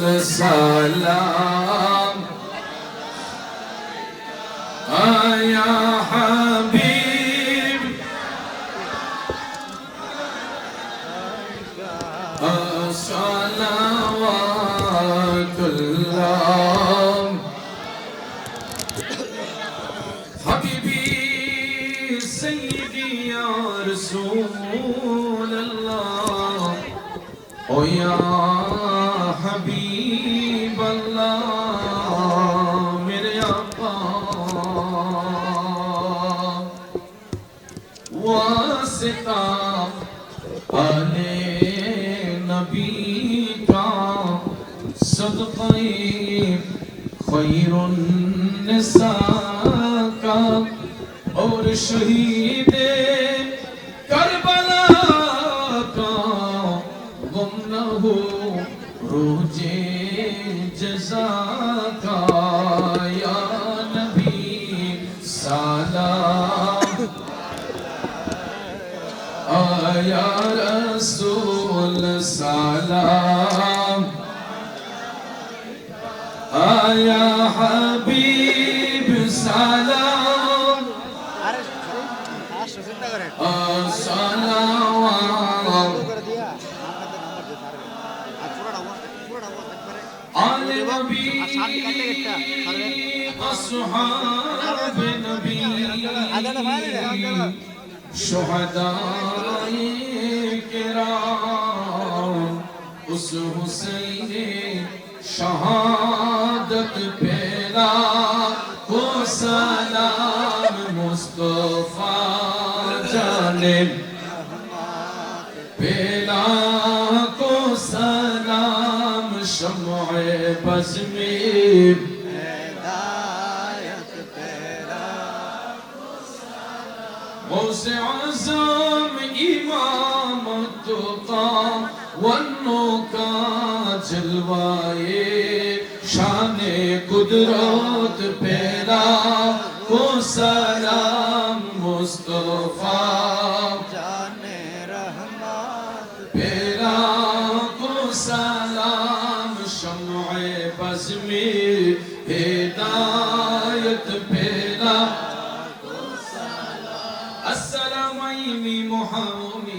kıl salam Ya Habib. Salavatullah Habibi Seyyidi Ya Resulallah. O Ya حبیب اللہ، میرے آقا۔ واسطہ پالے نبی کا صدقہ خیر النساء کا اور شہید کربلا کا غم نہ ہو روجے جزا کا یا نبی سلام یا رسول سلام یا حبیب سلام سلام آل نبی اصحاب نبی۔ شہداء کرام اس حسین شہادت پیدا کو سلام مصطفیٰ پیدا بس میں ہدایت تیرا۔ غوث عظم امامت کا ونوں کا جلوائے۔ شان قدرت پیرا کو سلام مصطفیٰ۔ جان رحمت پیرا کو سلام সালামাইনি মুহারমি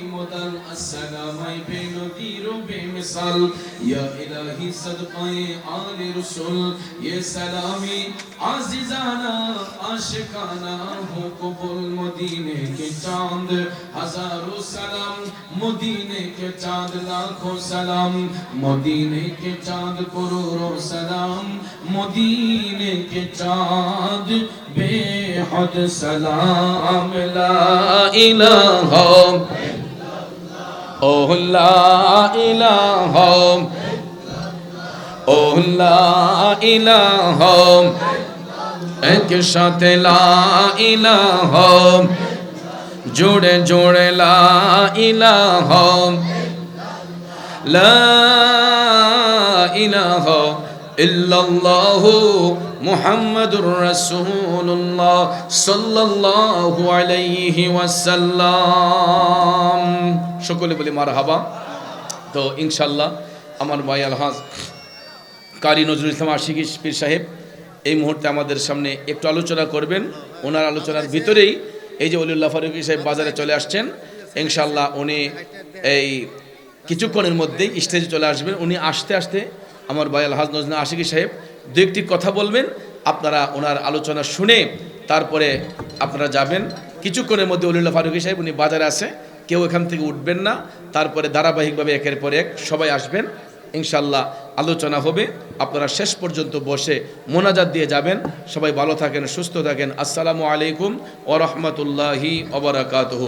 ইয়ে কে চাঁদ, হাজারো সালাম মদিনে কে চাঁদ, লাখো সালাম মদিনে কে চাঁদ, করোড়ো সালাম মদিনে কে চাঁদ حج سلام لا إله أوه لا إله أوه لا إله একসাথে লা ইলাহ জোড়ে জোড়ে লা ইলাহ লা ইলাহ ইল্লাল্লাহু মুহাম্মাদুর রাসূলুল্লাহ সাল্লাল্লাহু আলাইহি ওয়াসাল্লাম। সকলে বলি মারহাবা। তো ইনশাল্লাহ আমার ভাই আলহাজ কারি নজরুল ইসলাম আশিকি পীর সাহেব এই মুহূর্তে আমাদের সামনে একটু আলোচনা করবেন। ওনার আলোচনার ভিতরেই এই যে অলিউল্লাহ ফারুকি সাহেব বাজারে চলে আসছেন ইনশাল্লাহ উনি এই কিছুক্ষণের মধ্যেই স্টেজে চলে আসবেন। উনি আসতে আসতে আমার ভাই আলহাজ নজরুল আশিকি সাহেব দু একটি কথা বলবেন, আপনারা ওনার আলোচনা শুনে তারপরে আপনারা যাবেন। কিছুক্ষণের মধ্যে অলিউল্লাহ ফারুকি সাহেব, উনি বাজারে আছে, কেউ এখান থেকে উঠবেন না। তারপরে ধারাবাহিকভাবে একের পর এক সবাই আসবেন। ইনশাল্লাহ আলোচনা হবে। আপনারা শেষ পর্যন্ত বসে মোনাজাত দিয়ে যাবেন। সবাই ভালো থাকেন, সুস্থ থাকেন। আসসালামু আলাইকুম ও রহমতুল্লাহি অবরাকাতহ